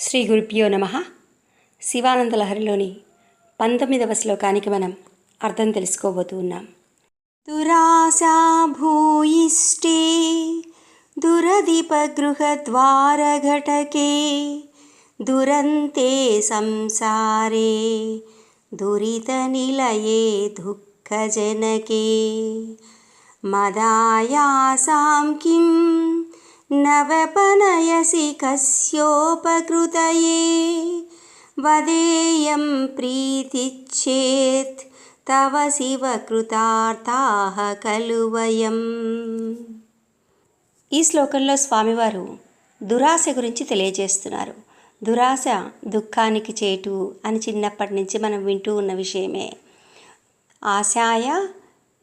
శ్రీ గురుభ్యో నమ. శివానంద లహరిలోని పంతొమ్మిదవ శ్లోకానికి మనం అర్థం తెలుసుకోబోతూ ఉన్నాం. దురాశా భూయిష్టే దురదీపగృహద్వారఘటకే దురంతే సంసారే దురిత నిలయే దుఃఖజనకే. మదాయాసాం కిం నవపనయసి కస్యోపకృతయే వదేయం ప్రీతిచ్చేత్ తవ శివకృతార్థాహ కలువయం ఈ శ్లోకంలో స్వామివారు దురాశ గురించి తెలియజేస్తున్నారు. దురాశ దుఃఖానికి చేటు అని చిన్నప్పటి నుంచి మనం వింటూ ఉన్న విషయమే. ఆశాయ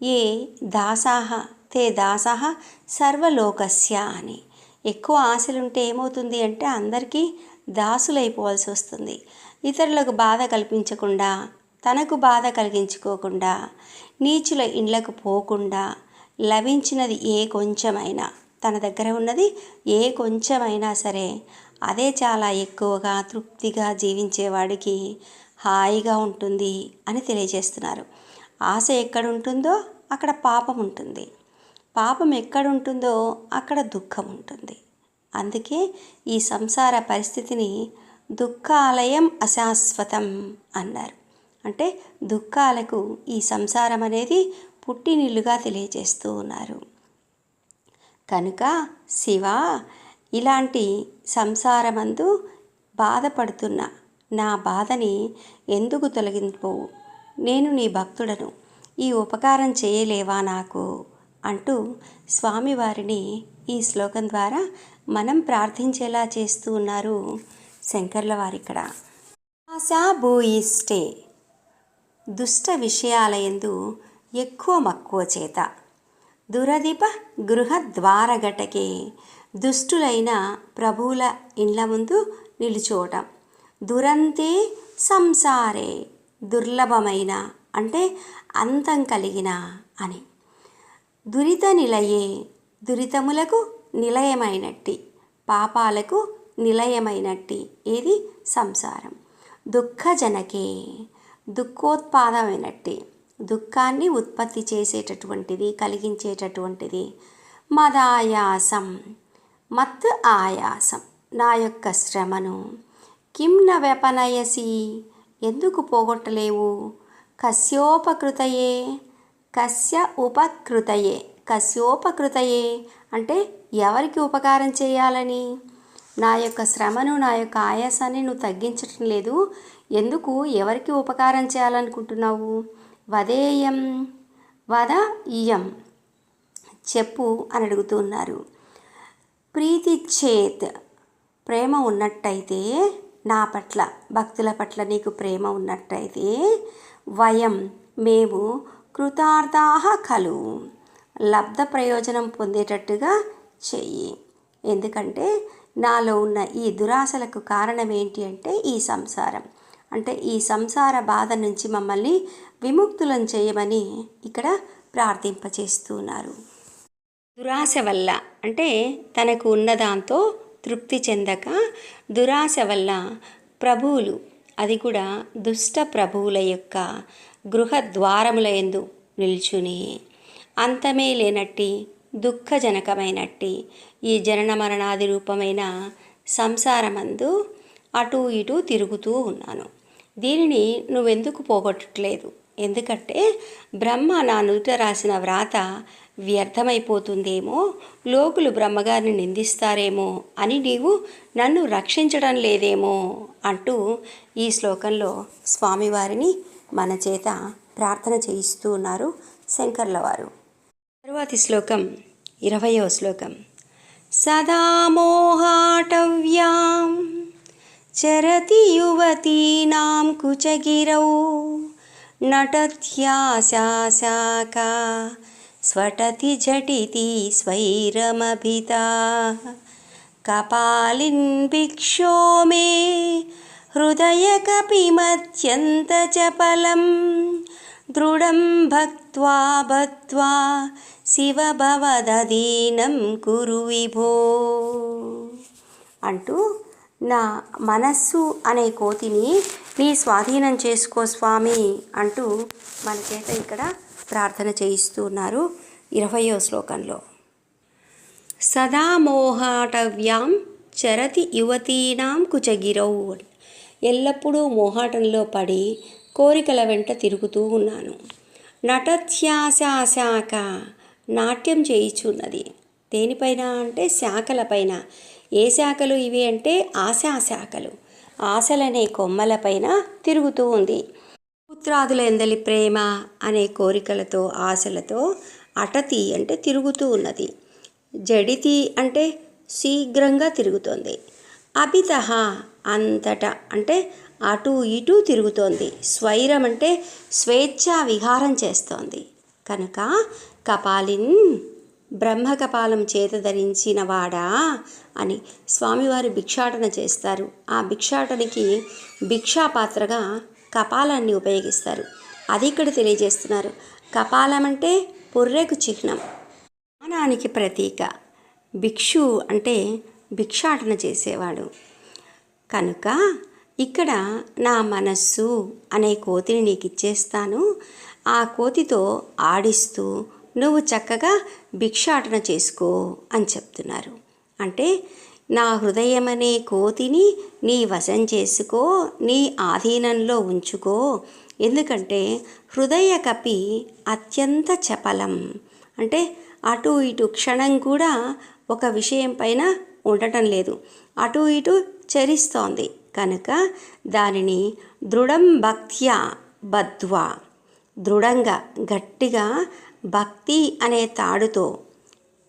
ఏ దాసాహ తే దాసాహ సర్వలోకస్య అని. ఎక్కువ ఆశలుంటే ఏమవుతుంది అంటే అందరికీ దాసులైపోవాల్సి వస్తుంది. ఇతరులకు బాధ కల్పించకుండా తనకు బాధ కలిగించుకోకుండా నీచుల ఇండ్లకు పోకుండా లభించినది ఏ కొంచెమైనా తన దగ్గర ఉన్నది ఏ కొంచెమైనా సరే అదే చాలా ఎక్కువగా తృప్తిగా జీవించేవాడికి హాయిగా ఉంటుంది అని తెలియజేస్తున్నారు. ఆశ ఎక్కడుంటుందో అక్కడ పాపం ఉంటుంది. పాపం ఎక్కడుంటుందో అక్కడ దుఃఖం ఉంటుంది. అందుకే ఈ సంసార పరిస్థితిని దుఃఖాలయం అశాశ్వతం అన్నారు. అంటే దుఃఖాలకు ఈ సంసారం అనేది పుట్టినిల్లుగా తెలియజేస్తూ ఉన్నారు. కనుక శివ ఇలాంటి సంసారమందు బాధపడుతున్న నా బాధని ఎందుకు తొలగింపోవు నేను నీ భక్తుడను. ఈ ఉపకారం చేయలేవా నాకు? అంటూ స్వామివారిని ఈ శ్లోకం ద్వారా మనం ప్రార్థించేలా చేస్తూ ఉన్నారు శంకర్ల వారిక్కడ. ఆశా భూయిష్టే దుష్ట విషయాలయందు ఎక్కువ మక్కువ చేత. దురదీప గృహద్వారగటకే దుష్టులైన ప్రభువుల ఇండ్ల ముందు నిలుచోవటం దురంతే సంసారే దుర్లభమైన అంటే అంతం కలిగిన అని. దురిత నిలయే దురితములకు నిలయమైనట్టి పాపాలకు నిలయమైనట్టి ఏది? సంసారం. దుఃఖజనకే దుఃఖోత్పాదమైనట్టి దుఃఖాన్ని ఉత్పత్తి చేసేటటువంటిది కలిగించేటటువంటిది. మదాయాసం మత్ ఆయాసం నా యొక్క శ్రమను కిం న వ్యపనయసి? ఎందుకు పోగొట్టలేవు? కస్యోపకృతయే కస్య ఉపకృతయే. కస్యోపకృతయే. అంటే ఎవరికి ఉపకారం చేయాలని? నా యొక్క శ్రమను నా యొక్క ఆయాసాన్ని నువ్వు తగ్గించటం లేదు. ఎందుకు ఎవరికి ఉపకారం చేయాలనుకుంటున్నావు? వదేయం. వద ఇయం. చెప్పు అని అడుగుతున్నారు ప్రీతి చేత్ ప్రేమ ఉన్నట్టయితే నా పట్ల భక్తుల పట్ల నీకు ప్రేమ ఉన్నట్టయితే వయం. మేము కృతార్థాహ కలు లబ్ధ ప్రయోజనం పొందేటట్టుగా చెయ్యి. ఎందుకంటే నాలో ఉన్న ఈ దురాశలకు కారణం ఏంటి అంటే ఈ సంసారం. అంటే ఈ సంసార బాధ నుంచి మమ్మల్ని విముక్తులను చేయమని ఇక్కడ ప్రార్థింపచేస్తున్నారు. దురాశ వల్ల అంటే తనకు ఉన్నదాంతో తృప్తి చెందక దురాశ వల్ల ప్రభువులు అది కూడా దుష్ట ప్రభువుల యొక్క గృహ ద్వారముల ఎందు నిల్చుని అంతమే లేనట్టి దుఃఖజనకమైనట్టి ఈ జనన మరణాది రూపమైన సంసారమందు అటు ఇటు తిరుగుతూ ఉన్నాను. దీనిని నువ్వెందుకు పోగొట్టట్లేదు? ఎందుకంటే బ్రహ్మ నా నుట రాసిన వ్రాత వ్యర్థమైపోతుందేమో? లోకులు బ్రహ్మగారిని నిందిస్తారేమో? అని నీవు నన్ను రక్షించడం లేదేమో? అంటూ ఈ శ్లోకంలో స్వామివారిని మన చేత ప్రార్థన చేయిస్తూ ఉన్నారు శంకర్ల వారు తరువాతి శ్లోకం ఇరవయో శ్లోకం. సదా మోహాటవ్యాం చరతి యువతీనాం కుచగిరౌ నటత్యాశాకా స్వటతి జటితి స్వైరమభితా। కపాలిన్ భిక్షో మే హృదయకపిమత్యంతచపలం దృఢం భక్త్వా భక్వా శివ భవదీనం కురు విభో। అంటూ నా మనస్సు అనే కోతిని నీ స్వాధీనం చేసుకో స్వామి అంటూ మన చేత ఇక్కడ ప్రార్థన చేయిస్తూ ఉన్నారు ఇరవయో శ్లోకంలో. సదా మోహాటవ్యాం చరతి యువతీనాం కుచగిరౌ ఎల్లప్పుడూ మోహాటంలో పడి కోరికల వెంట తిరుగుతూ ఉన్నాను. నటత్యాశాశాఖ నాట్యం చేయిచున్నది. దేనిపైన అంటే శాఖలపైన. ఏ శాఖలు ఇవి అంటే ఆశా శాఖలు ఆశలనే కొమ్మలపైన తిరుగుతూ ఉంది. పుత్రాదుల ఎందలి ప్రేమ అనే కోరికలతో ఆశలతో అటతి అంటే తిరుగుతూ ఉన్నది. జడితి అంటే శీఘ్రంగా తిరుగుతోంది. అభిత అంతటా అంటే అటు ఇటు తిరుగుతోంది. స్వైరం అంటే స్వేచ్ఛా విహారం చేస్తోంది. కనుక కపాలిన్ బ్రహ్మకపాలం చేత ధరించిన వాడా అని స్వామివారు భిక్షాటన చేస్తారు. ఆ భిక్షాటనకి భిక్షాపాత్రగా కపాలాన్ని ఉపయోగిస్తారు. అది ఇక్కడ తెలియజేస్తున్నారు. కపాలం అంటే పుర్రెకు చిహ్నం. జ్ఞానానికి ప్రతీక. భిక్షు అంటే భిక్షాటన చేసేవాడు. కనుక ఇక్కడ నా మనస్సు అనే కోతిని నీకు ఇచ్చేస్తాను ఆ కోతితో ఆడిస్తూ నువ్వు చక్కగా భిక్షాటన చేసుకో అని చెప్తున్నారు. అంటే నా హృదయమనే కోతిని నీ వశం చేసుకో నీ ఆధీనంలో ఉంచుకో. ఎందుకంటే హృదయ కపి అత్యంత చపలం. అంటే అటు ఇటు క్షణం కూడా ఒక విషయం పైన ఉండటం లేదు. అటు ఇటు చరిస్తోంది. కనుక దానిని దృఢం భక్త్యా బద్వా దృఢంగా గట్టిగా భక్తి అనే తాడుతో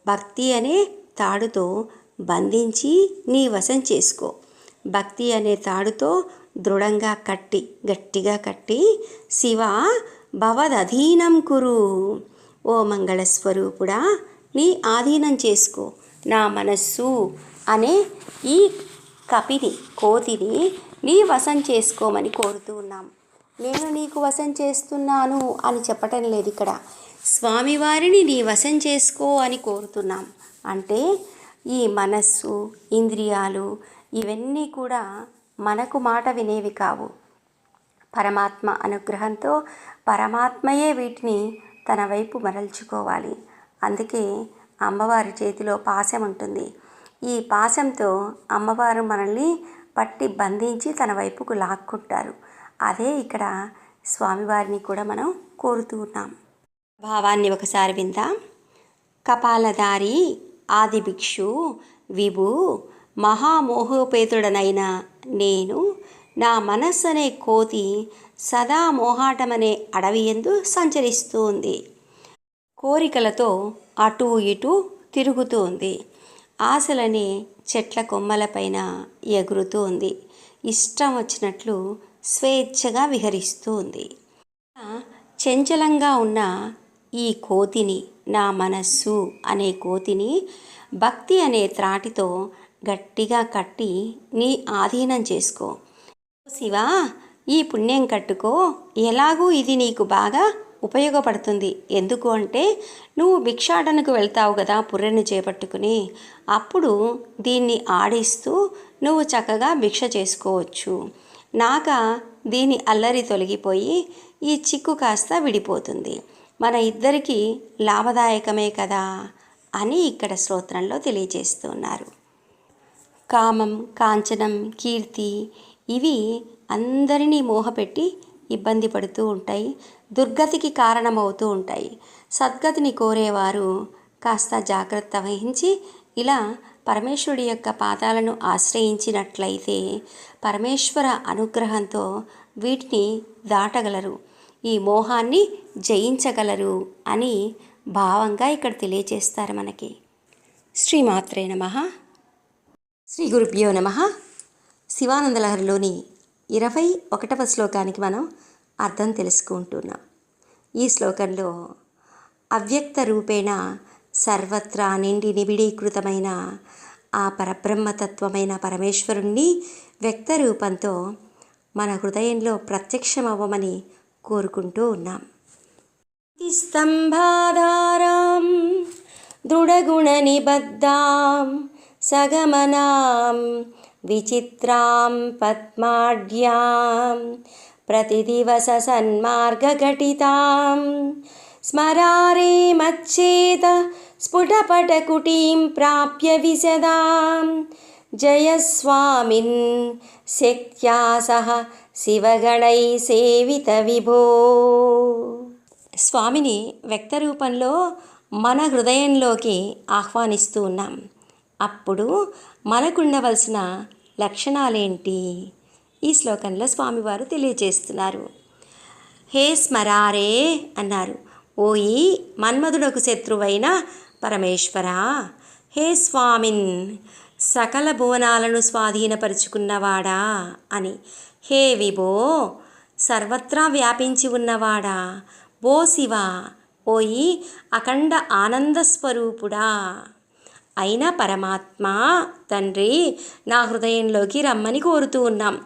భక్తి అనే తాడుతో బంధించి నీ వశం చేసుకో. భక్తి అనే తాడుతో దృఢంగా కట్టి గట్టిగా కట్టి శివ భవదధీనం కురు. ఓ మంగళస్వరూపుడా నీ ఆధీనం చేసుకో. నా మనస్సు అనే ఈ కపిని కోతిని నీ వశం చేసుకోమని కోరుతూ ఉన్నాం. నేను నీకు వశం చేస్తున్నాను అని చెప్పటం లేదు ఇక్కడ. స్వామివారిని నీ వశం చేసుకో అని కోరుతున్నాం. అంటే ఈ మనస్సు ఇంద్రియాలు ఇవన్నీ కూడా మనకు మాట వినేవి కావు. పరమాత్మ అనుగ్రహంతో పరమాత్మయే వీటిని తన వైపు మరల్చుకోవాలి. అందుకే అమ్మవారి చేతిలో పాశం ఉంటుంది. ఈ పాశంతో అమ్మవారు మనల్ని పట్టి బంధించి తన వైపుకు లాక్కుంటారు. అదే ఇక్కడ స్వామివారిని కూడా మనం కోరుతూ ఉన్నాం. భావాన్ని ఒకసారి విందాం. కపాలధారి ఆది భిక్షు విభు మహామోహోపేతుడనైన నేను నా మనస్సు అనే కోతి సదా మోహాటమనే అడవి ఎందు సంచరిస్తూ ఉంది కోరికలతో అటు ఇటు తిరుగుతూ ఉంది ఆశలనే చెట్ల కొమ్మలపైన ఎగురుతూ ఉంది ఇష్టం వచ్చినట్లు స్వేచ్ఛగా విహరిస్తూ ఉంది చంచలంగా ఉన్న ఈ కోతిని నా మనస్సు అనే కోతిని భక్తి అనే త్రాటితో గట్టిగా కట్టి నీ ఆధీనం చేసుకో. శివా ఈ పుణ్యం కట్టుకో. ఎలాగూ ఇది నీకు బాగా ఉపయోగపడుతుంది. ఎందుకు అంటే నువ్వు భిక్షాటనకు వెళ్తావు కదా పుర్రెను చేపట్టుకుని. అప్పుడు దీన్ని ఆడిస్తూ నువ్వు చక్కగా భిక్ష చేసుకోవచ్చు. నాక దీని అల్లరి తొలగిపోయి ఈ చిక్కు కాస్త విడిపోతుంది. మన ఇద్దరికీ లాభదాయకమే కదా అని ఇక్కడ స్తోత్రంలో తెలియజేస్తున్నారు కామం కాంచనం కీర్తి ఇవి అందరినీ మోహపెట్టి ఇబ్బంది పడుతూ ఉంటాయి దుర్గతికి కారణమవుతూ ఉంటాయి. సద్గతిని కోరేవారు కాస్త జాగ్రత్త వహించి ఇలా పరమేశ్వరుడి యొక్క పాదాలను ఆశ్రయించినట్లయితే పరమేశ్వర అనుగ్రహంతో వీటిని దాటగలరు. ఈ మోహాన్ని జయించగలరు అని భావంగా ఇక్కడ తెలియజేస్తారు మనకి. శ్రీమాత్రే నమ. శ్రీ గురుభ్యో నమ. శివానందలహరిలోని ఇరవై ఒకటవ శ్లోకానికి మనం అర్థం తెలుసుకుంటున్నాం. ఈ శ్లోకంలో అవ్యక్త రూపేణ సర్వత్రా నిండి నిబిడీకృతమైన ఆ పరబ్రహ్మతత్వమైన పరమేశ్వరుణ్ణి వ్యక్త రూపంతో మన హృదయంలో ప్రత్యక్షమవ్వమని కోరుకుంటూ ఉన్నాం. స్తంభాధారాం దృఢగుణ నిబద్ధాం సగమనాం విచిత్రాం పద్మాఢ్యాం ప్రతిదివస సన్మార్గఘటితాం స్మరారే మచ్చేత స్ఫుటపటకుటీం ప్రాప్య విశదాం జయస్వామిన్ శక్త్యా సహ శివగణై సేవిత విభో స్వామిని వ్యక్త రూపంలో మన హృదయంలోకి ఆహ్వానిస్తూ ఉన్నాం. అప్పుడు మనకుండవలసిన లక్షణాలేంటి? ఈ శ్లోకంలో స్వామివారు తెలియజేస్తున్నారు. హే స్మరారే అన్నారు. ఓయి మన్మధుడకు శత్రువైన పరమేశ్వర హే స్వామిన్ సకల భువనాలను స్వాధీనపరుచుకున్నవాడా అని. హే విభో సర్వత్రా వ్యాపించి ఉన్నవాడా? ఓ శివ ఓయి అఖండ ఆనంద స్వరూపుడా? అయిన పరమాత్మ తండ్రి నా హృదయంలోకి రమ్మని కోరుతూ ఉన్నాం.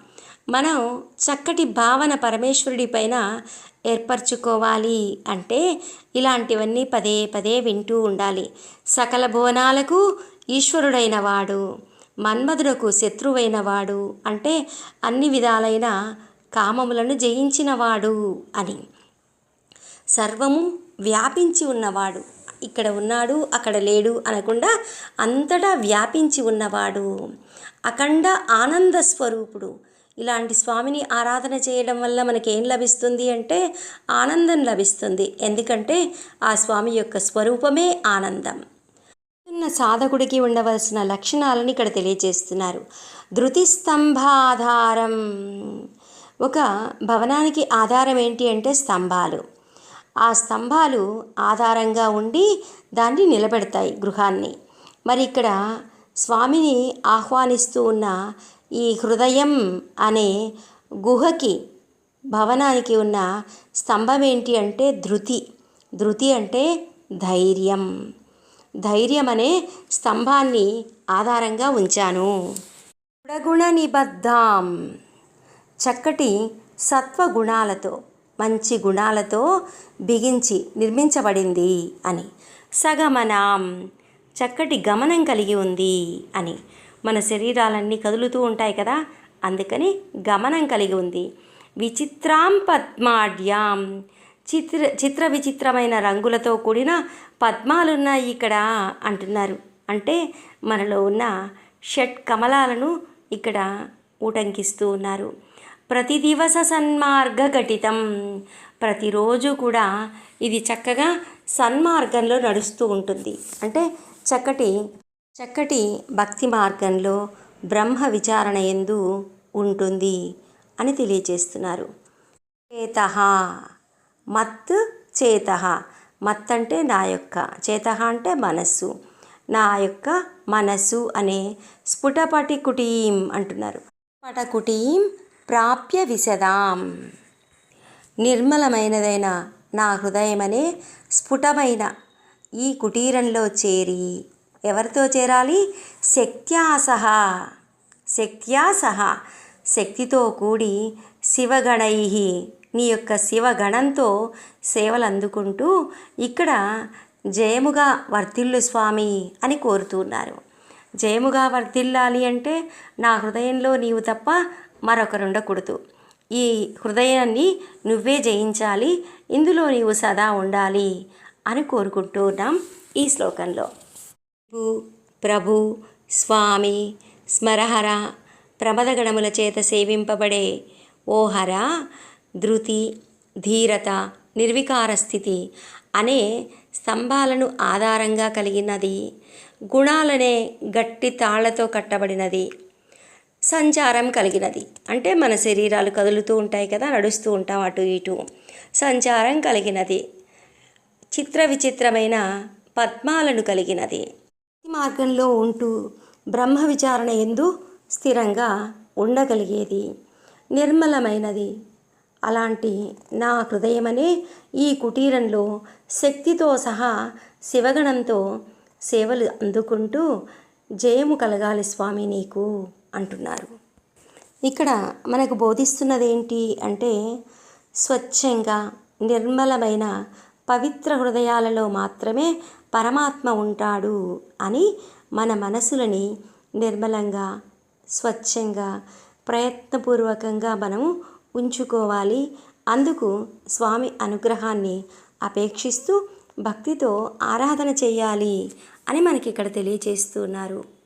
మనం చక్కటి భావన పరమేశ్వరుడి పైన ఏర్పరచుకోవాలి అంటే ఇలాంటివన్నీ పదే పదే వింటూ ఉండాలి. సకల భువనాలకు ఈశ్వరుడైన వాడు మన్మధుడకు శత్రువైన వాడు అంటే అన్ని విధాలైన కామములను జయించినవాడు అని. సర్వము వ్యాపించి ఉన్నవాడు. ఇక్కడ ఉన్నాడు అక్కడ లేడు అనకుండా అంతటా వ్యాపించి ఉన్నవాడు. అఖండ ఆనంద స్వరూపుడు. ఇలాంటి స్వామిని ఆరాధన చేయడం వల్ల మనకేం లభిస్తుంది అంటే ఆనందం లభిస్తుంది. ఎందుకంటే ఆ స్వామి యొక్క స్వరూపమే ఆనందం. ఉన్న సాధకుడికి ఉండవలసిన లక్షణాలను ఇక్కడ తెలియజేస్తున్నారు. ధృతి స్తంభాధారం ఒక భవనానికి ఆధారం ఏంటి అంటే స్తంభాలు. ఆ స్తంభాలు ఆధారంగా ఉండి దాన్ని నిలబెడతాయి గృహాన్ని. మరి ఇక్కడ స్వామిని ఆహ్వానిస్తూ ఉన్న ఈ హృదయం అనే గుహకి భవనానికి ఉన్న స్తంభం ఏంటి అంటే ధృతి. ధృతి అంటే ధైర్యం. ధైర్యం అనే స్తంభాన్ని ఆధారంగా ఉంచాను. గుణగుణ నిబద్ధాం చక్కటి సత్వగుణాలతో మంచి గుణాలతో బిగించి నిర్మించబడింది అని. సగమనాం. చక్కటి గమనం కలిగి ఉంది అని. మన శరీరాలన్నీ కదులుతూ ఉంటాయి కదా అందుకని గమనం కలిగి ఉంది. విచిత్రాం పద్మాడ్యాం. చిత్ర చిత్ర విచిత్రమైన రంగులతో కూడిన పద్మాలున్నాయి ఇక్కడ అంటున్నారు. అంటే మనలో ఉన్న షట్ కమలాలను ఇక్కడ ఊటంకిస్తూ ఉన్నారు. ప్రతి దివస సన్మార్గ ఘటితం. ప్రతిరోజు కూడా ఇది చక్కగా సన్మార్గంలో నడుస్తూ ఉంటుంది. అంటే చక్కటి చక్కటి భక్తి మార్గంలో బ్రహ్మ విచారణ ఎందు ఉంటుంది అని తెలియజేస్తున్నారు. చేత మత్ చేత మత్ అంటే నా యొక్క చేత అంటే మనస్సు. నా యొక్క మనస్సు అనే స్ఫుటపటి కుటీం అంటున్నారు. పటకుటీం ప్రాప్య విశదాం. నిర్మలమైనదైన నా హృదయమనే స్ఫుటమైన ఈ కుటీరంలో చేరి ఎవరితో చేరాలి? శక్త్యాసహ. శక్త్యాసహ. శక్తితో కూడి శివగణై. నీ యొక్క శివగణంతో సేవలు అందుకుంటూ ఇక్కడ జయముగా వర్తిల్లు స్వామి అని కోరుతున్నారు జయముగా వర్తిల్లాలి అంటే నా హృదయంలో నీవు తప్ప మరొకరుండకూడదు ఈ హృదయాన్ని నువ్వే జయించాలి. ఇందులో నీవు సదా ఉండాలి అని కోరుకుంటూ ఉన్నాం ఈ శ్లోకంలో. ప్రభు ప్రభు స్వామి స్మరహర ప్రమదగణముల చేత సేవింపబడే ఓహర ధృతి ధీరత నిర్వికార స్థితి అనే స్తంభాలను ఆధారంగా కలిగినది. గుణాలనే గట్టి తాళ్ళతో కట్టబడినది. సంచారం కలిగినది. అంటే మన శరీరాలు కదులుతూ ఉంటాయి కదా నడుస్తూ ఉంటాం అటు ఇటు. సంచారం కలిగినది. చిత్ర విచిత్రమైన పద్మాలను కలిగినది. మార్గంలో ఉంటూ బ్రహ్మ విచారణ ఎందు స్థిరంగా ఉండగలిగేది. నిర్మలమైనది. అలాంటి నా హృదయమనే ఈ కుటీరంలో శక్తితో సహా శివగణంతో సేవలు అందుకుంటూ జయము కలగాలి స్వామి నీకు అంటున్నారు. ఇక్కడ మనకు బోధిస్తున్నది ఏంటి అంటే స్వచ్ఛంగా నిర్మలమైన పవిత్ర హృదయాలలో మాత్రమే పరమాత్మ ఉంటాడు అని మన మనసులని నిర్మలంగా స్వచ్ఛంగా ప్రయత్నపూర్వకంగా మనము ఉంచుకోవాలి. అందుకు స్వామి అనుగ్రహాన్ని అపేక్షిస్తూ భక్తితో ఆరాధన చేయాలి అని మనకి ఇక్కడ తెలియచేస్తున్నారు.